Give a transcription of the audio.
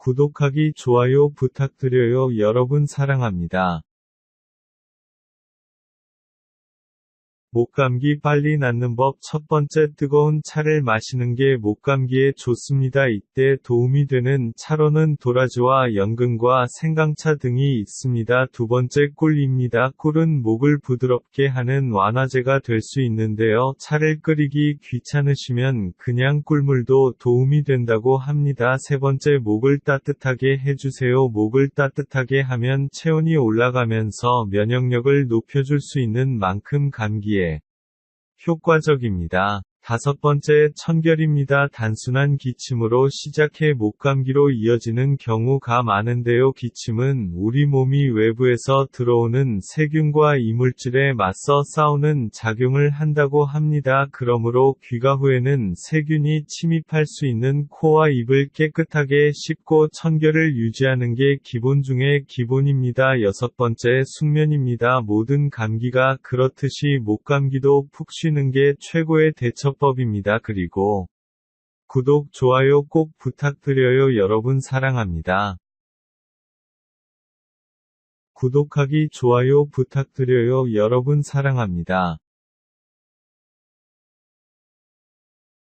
구독하기, 좋아요 부탁드려요. 여러분 사랑합니다. 목감기 빨리 낫는 법 첫 번째 뜨거운 차를 마시는 게 목감기에 좋습니다. 이때 도움이 되는 차로는 도라지와 연근과 생강차 등이 있습니다. 두 번째 꿀입니다. 꿀은 목을 부드럽게 하는 완화제가 될 수 있는데요. 차를 끓이기 귀찮으시면 그냥 꿀물도 도움이 된다고 합니다. 세 번째 목을 따뜻하게 해주세요. 목을 따뜻하게 하면 체온이 올라가면서 면역력을 높여줄 수 있는 만큼 감기에 효과적입니다. 다섯 번째 청결입니다. 단순한 기침으로 시작해 목감기로 이어지는 경우가 많은데요. 기침은 우리 몸이 외부에서 들어오는 세균과 이물질에 맞서 싸우는 작용을 한다고 합니다. 그러므로 귀가 후에는 세균이 침입할 수 있는 코와 입을 깨끗하게 씻고 청결을 유지하는 게 기본 중에 기본입니다. 여섯 번째 숙면입니다. 모든 감기가 그렇듯이 목감기도 푹 쉬는 게 최고의 대처 대처법입니다. 그리고 구독, 좋아요 꼭 부탁드려요. 여러분 사랑합니다. 구독하기, 좋아요 부탁드려요. 여러분 사랑합니다.